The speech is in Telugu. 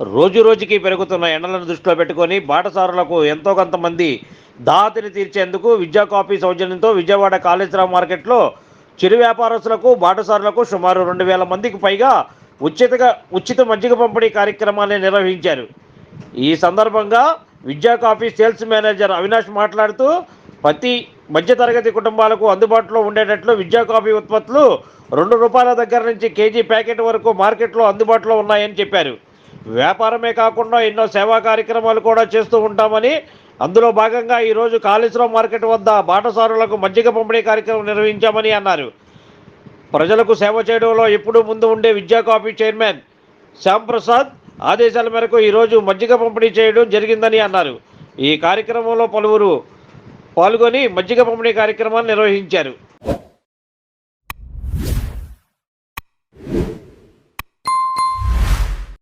రోజు రోజుకి పెరుగుతున్న ఎండలను దృష్టిలో పెట్టుకొని బాటసారులకు ఎంతో కొంతమంది దాతిని తీర్చేందుకు విద్యా కాఫీ సౌజన్యంతో విజయవాడ కాళేశ్వరం మార్కెట్లో చిరు వ్యాపారస్తులకు బాటసారులకు సుమారు రెండు వేల మందికి పైగా ఉచితగా ఉచిత మజ్జిగ పంపిణీ కార్యక్రమాన్ని నిర్వహించారు. ఈ సందర్భంగా విద్యా కాఫీ సేల్స్ మేనేజర్ అవినాష్ మాట్లాడుతూ ప్రతి మధ్యతరగతి కుటుంబాలకు అందుబాటులో ఉండేటట్లు విద్యా కాఫీ ఉత్పత్తులు రెండు రూపాయల దగ్గర నుంచి కేజీ ప్యాకెట్ వరకు మార్కెట్లో అందుబాటులో ఉన్నాయని చెప్పారు. వ్యాపారమే కాకుండా ఎన్నో సేవా కార్యక్రమాలు కూడా చేస్తూ ఉంటామని అందులో భాగంగా ఈరోజు కాళేశ్వరం మార్కెట్ వద్ద బాటసారులకు మజ్జిగ పంపిణీ కార్యక్రమం నిర్వహించామని అన్నారు. ప్రజలకు సేవ చేయడంలో ఎప్పుడూ ముందు ఉండే విద్యా కాఫీ చైర్మన్ శ్యామ్ ప్రసాద్ ఆదేశాల మేరకు ఈరోజు మజ్జిగ పంపిణీ చేయడం జరిగిందని అన్నారు. ఈ కార్యక్రమంలో పలువురు పాల్గొని మజ్జిగ పంపిణీ కార్యక్రమాన్ని నిర్వహించారు.